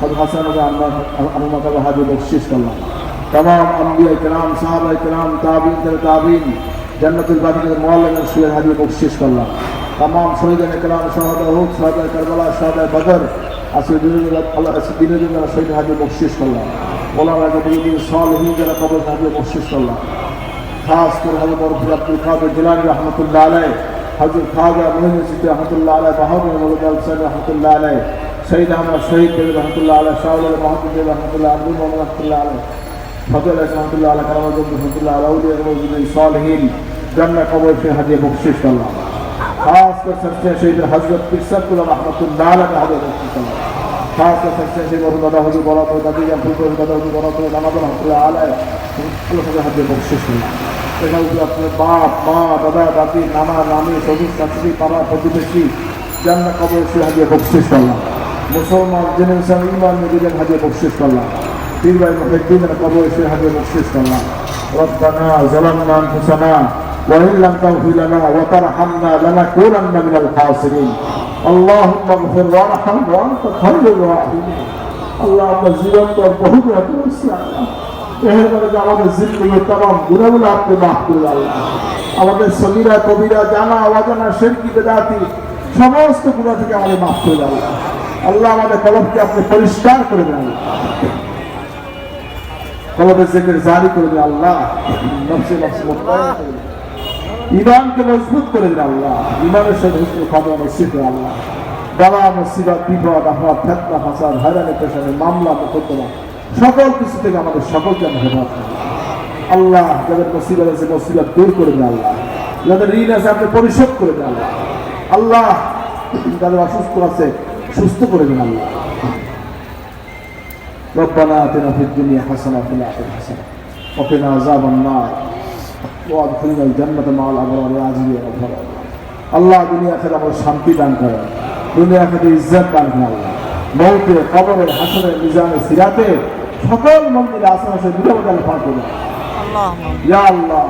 خود حسن و امام کا بہادر بخشش کرنا تمام انبیاء کرام صحابہ کرام تابعین تر تابعین جنت الباقی کے مولا نے شیر حاضر بخشش کرنا تمام شہیدان کرام شہداء احد شہداء کربلا شہداء بدر اسدین اللہ اسدین اللہ شہید حاضر بخشش کرنا مولانا جبرائیل صالحین جل قبر حاضر بخشش کرنا خاص کر حضرت عبد القادر جیلانی رحمتہ اللہ علیہ হজরত খাজা মহিনুল সিদ্দি রহমতুল্লাহ আলাই বাহাদুর মৌলদ সাইদ রহমতুল্লাহ আলাই শহীদ আহমদ শহীদ দেব রহমতুল্লাহ আলাই শাহুল মাহমুদ রহমতুল্লাহ, আব্দুল মোহাম্মদ রহমতুল্লাহ আলাই ফজল রহমতুল্লাহ আলাই কালাম রহমতুল্লাহ আলাউদ্দিন মৌজুদ্দিন সালহীন জান্না কবর সে হাজিয়ে বকশিশ করলাম খাস করে সচ্চা শহীদ হজরত পিসাকুল্লাহ রহমতুল্লাহ আলাই হাজিয়ে বকশিশ করলাম খাস করে সচ্চা শহীদ দাদা হুজুর করে দাদি ফুলকর দাদা হুজুর করে নামাজ রহমতুল্লাহ আলাই হাজিয়ে বকশিশ করলাম এখানে যদি আপনার বাপ মা দাদা দাদি নানা নানি শ্বশুর শাশুড়ি পাড়া প্রতিবেশী জান্না কবর সে হাজিয়ে বকশিশ করলাম মুসলমান জেনে ইসলাম ইমান নদীদের হাজিয়ে বকশিশ করলাম পীর ভাই মুহিদ্দিন কবর সে হাজিয়ে বকশিশ করলাম ربنا ظلمنا انفسنا وان لم تغفر لنا وترحمنا لنكونن من الخاسرين اللهم اغفر وارحم وانت خير الراحمين اللهم জীবন তো বহু করেছি আল্লাহ আমাদের গুণাগুলো আপনি মাফ করে আল্লাহ। আমাদের সগিরা, কবিরা জানা অজানা বেদাতি, সমস্ত গুণা থেকে আমাদের মাফ করে আল্লাহ। আল্লাহ আমাদের কলমকে আপনি পরিষ্কার করে দেন কলমের জারি করে দেন আল্লাহ। দেন। ইমানকে মজবুত করে দিন আল্লাহ। ইমানের সাথে হুসনুল খাদা নসিব আল্লাহ। বাবা মুসিবত, বিপদ আফাদ ফেতনা, ফাসাদ, হয়রানি, পেশানি, মামলা, মোকদ্দমা। সকল কিছু থেকে আমাদের সকলকে আমরা হেফাজত করুন। আল্লাহ যাদের মুসিবত আছে মুসিবত দূর করে দেন আল্লাহ যাদের ঋণ আছে আপনি পরিশোধ করে দেন আল্লাহ আল্লাহ যাদের অসুস্থ আছে সুস্থ করে দেন আল্লাহ ربنا آتنا في الدنيا حسنة وفي الآخرة حسنة وقنا عذاب النار وادخلنا الجنة مع الأبرار يا عزيز يا غفار আল্লাহ দুনিয়া খেলে আমার শান্তি দান করে দুনিয়া খেলে ইজ্জত দান করে আল্লাহ মৌতে কবরে হাসনের মিজানে সিরাতে সকল মন্দিরে আশেপাশে বিরোধান ফাঁক করে ইয়া আল্লাহ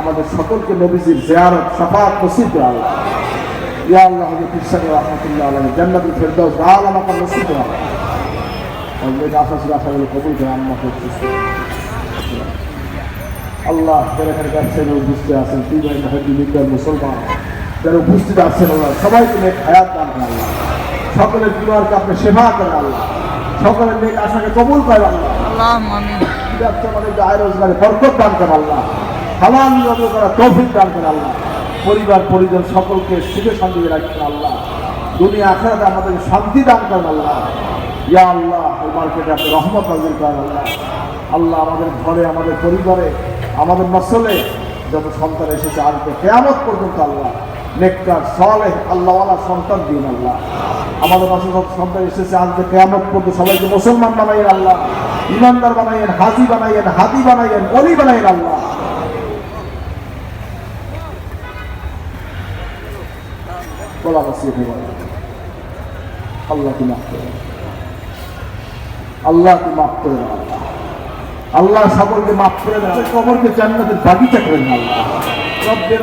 আমাদের সকলকে নবীজির জিয়ারত সাফাত নসিব করে আল্লাহ ইয়া আল্লাহ হযরত কৃষ্ণ রাহমাতুল্লাহ আলাইহি জান্নাতুল ফেরদাউস আলা আমাকে নসিব করে আল্লাহ অনেক আশা ছিল আশাগুলো কবুল করে আম্মাকে সুস্থ আল্লাহ যারা এখানে ব্যবসায়ী উপস্থিত আছেন তুই ভাই মাহাদি বিদ্যার মুসলমান যারা উপস্থিত আছেন আল্লাহ সবাইকে হায়াত দান করেন আল্লাহ। সকলের জীবনকে আপনি সেবা করেন আল্লাহ। সকলের নেক আশাকে কবুল করে আল্লাহ। ব্যবসা আয় রোজগারে দান করে আল্লাহ। হালাল নিয়ম করা তৌফিক দান করে আল্লাহ। পরিবার পরিজন সকলকে সুখে শান্তি রাখতে আল্লাহ। দুনিয়া আখেরাতে আমাদের শান্তি দান করেন আল্লাহ। ইয়া আল্লাহ মার্কেটে আপনি রহমত নাজির করেন আল্লাহ। আল্লাহ আমাদের ঘরে আমাদের পরিবারে আমাদের নসলে যত সন্তান এসেছে আনতে কেয়ামত পর্যন্ত আল্লাহ। নেককার সলে আল্লাহওয়ালা সন্তান দিন আল্লাহ। আমাদের এসেছে পর্যন্ত সবাইকে মুসলমান বানাইয়েন আল্লাহ, ইমানদার বানাইয়েন, হাজি বানাইয়েন, হাদি বানাইয়েন অলি বানাইয়েন আল্লাহ। আল্লাহ কি মাফ আল্লাহ কি মাফ করে আল্লাহ। আল্লাহ সকলকে মাফ করে কবরকে জান্নাতের বাগিচা করে দেন আল্লাহ। রব্বের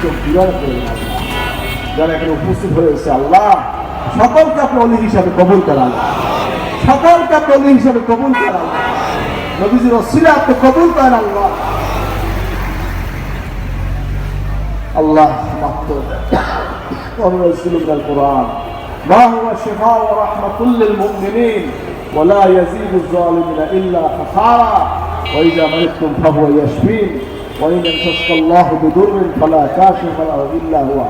চোখ বিরাট করে দেন আল্লাহ যারা এখানে উপস্থিত হয়েছে আল্লাহ সকলকে আপনি অলি হিসাবে কবুল করান সকলকে আপনি অলি হিসাবে কবুল করান নবীজির অসিলা আপনি কবুল করেন আল্লাহ আল্লাহ মাফ করে দেন وننزل من القرآن ما هو شفاء ورحمة للمؤمنين ولا يزيد الظالمين إلا خسارا وإذا مرضتم فهو يشفين وإن يمسسك الله بضر فلا كاشف له إلا هو.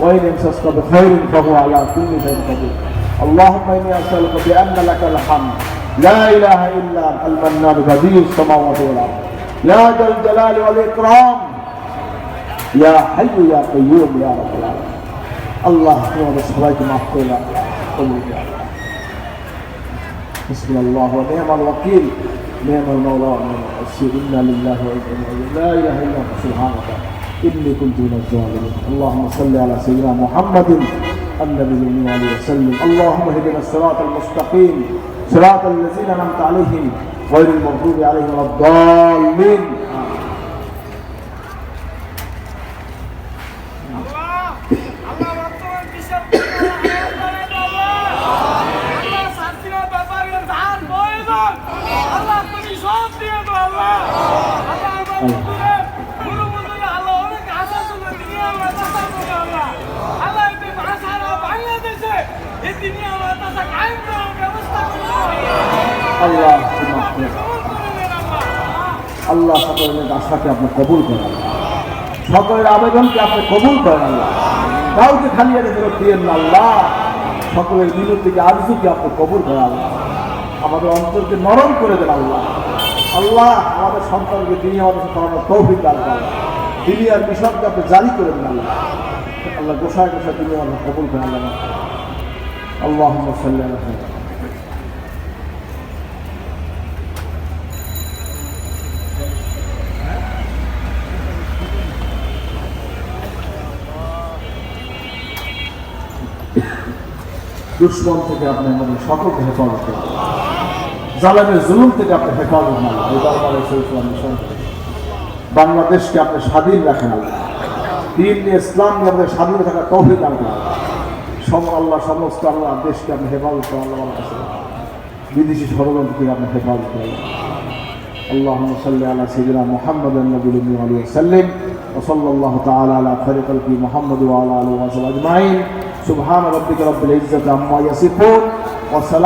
وإن يمسسك بخير فهو على كل شيء قدير. اللهم إني أسألك بأن لك الحمد. لا إله إلا المنان بديع السماوات والأرض يا ذا الجلال والإكرام. يا حي يا قيوم يا رب العالمين. الله أكبر سبحانك ما قلنا قبول يا الله ونعم الوكيل. نعم المولى ونعم النصير إنا لله وأنا لا إله إلا انت سبحانك. إني كنت من الظالمين. اللهم صل على سيدنا محمد النبي عليه وسلم. اللهم اهدنا الصراط المستقيم صراط الذين أنعمت عليهم غير المغضوب عليهم ولا الضالين. আল্লাহ সকলের আশাকে আপনি কবুল করেন। সকলের আবেদনকে আপনি কবুল করেন কাউকে খালি এনে ফেরত দিয়েন আল্লাহ। সকলের মিনতিকে আরজুকে আপনি কবুল করেন আমাদের অন্তরকে নরম করে দেন আল্লাহ। আল্লাহ আমাদের সন্তানকে তিনি আমাদের করানোর তৌফিক দান করেন। তিনি আর মিশনকে আপনি জারি করে দেন আল্লাহ। আল্লাহ গোসায় গোসায় তিনি আমাদের কবুল করেন আল্লাহ। আল্লাহ সাল্লাহ দুশ্মন থেকে আপনি আমাদের সকলকে হেফাজত করুন। জালামের জুলুম থেকে আপনি হেফাজত না এই দরবারে ইসলাম মিশন বাংলাদেশকে আপনি স্বাধীন রাখেন আল্লাহ দিন নিয়ে ইসলাম নিয়ে আমাদের স্বাধীন থাকা তৌফিক দান করেন সম আল্লাহ সমস্ত আল্লাহ দেশকে আপনি হেফাজত করেন আল্লাহ আমার কাছে বিদেশি ষড়যন্ত্র থেকে আপনি হেফাজত করেন اللهم صل على سيدنا محمد النبي الأمي عليه وسلم وصلى الله تعالى على خير خلق محمد وعلى آله وصحبه أجمعين سبحان ربك رب العزة عما يصفون وسلام